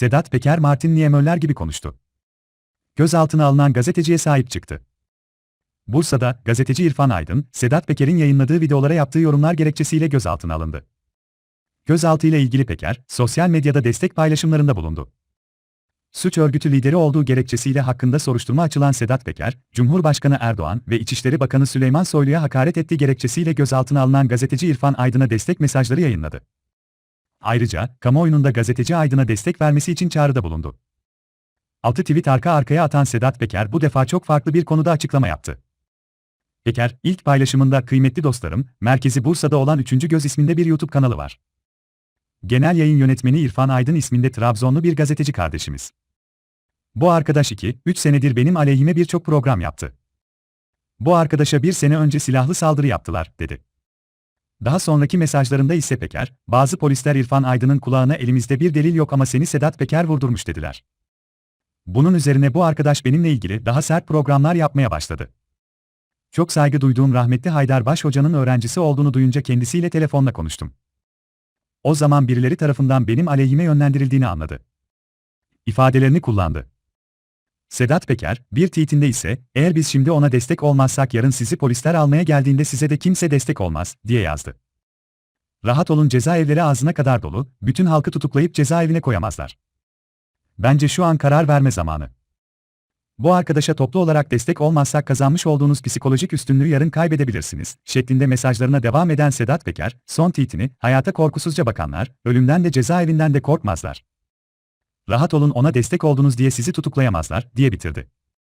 Sedat Peker Martin Niemöller gibi konuştu. Gözaltına alınan gazeteciye sahip çıktı. Bursa'da gazeteci İrfan Aydın, Sedat Peker'in yayınladığı videolara yaptığı yorumlar gerekçesiyle gözaltına alındı. Gözaltı ile ilgili Peker, sosyal medyada destek paylaşımlarında bulundu. Suç örgütü lideri olduğu gerekçesiyle hakkında soruşturma açılan Sedat Peker, Cumhurbaşkanı Erdoğan ve İçişleri Bakanı Süleyman Soylu'ya hakaret ettiği gerekçesiyle gözaltına alınan gazeteci İrfan Aydın'a destek mesajları yayınladı. Ayrıca, kamuoyunun da gazeteci Aydın'a destek vermesi için çağrıda bulundu. Altı tweet arka arkaya atan Sedat Peker bu defa çok farklı bir konuda açıklama yaptı. Peker, ilk paylaşımında kıymetli dostlarım, merkezi Bursa'da olan 3. Göz isminde bir YouTube kanalı var. Genel yayın yönetmeni İrfan Aydın isminde Trabzonlu bir gazeteci kardeşimiz. Bu arkadaş 2-3 senedir benim aleyhime birçok program yaptı. Bu arkadaşa bir sene önce silahlı saldırı yaptılar, dedi. Daha sonraki mesajlarında ise Peker, bazı polisler İrfan Aydın'ın kulağına elimizde bir delil yok ama seni Sedat Peker vurdurmuş dediler. Bunun üzerine bu arkadaş benimle ilgili daha sert programlar yapmaya başladı. Çok saygı duyduğum rahmetli Haydar Baş Hoca'nın öğrencisi olduğunu duyunca kendisiyle telefonla konuştum. O zaman birileri tarafından benim aleyhime yönlendirildiğini anladı. İfadelerini kullandı. Sedat Peker, bir tweetinde ise, eğer biz şimdi ona destek olmazsak yarın sizi polisler almaya geldiğinde size de kimse destek olmaz, diye yazdı. Rahat olun cezaevleri ağzına kadar dolu, bütün halkı tutuklayıp cezaevine koyamazlar. Bence şu an karar verme zamanı. Bu arkadaşa toplu olarak destek olmazsak kazanmış olduğunuz psikolojik üstünlüğü yarın kaybedebilirsiniz, şeklinde mesajlarına devam eden Sedat Peker, son tweetini, hayata korkusuzca bakanlar, ölümden de cezaevinden de korkmazlar. Rahat olun ona destek oldunuz diye sizi tutuklayamazlar, diye bitirdi.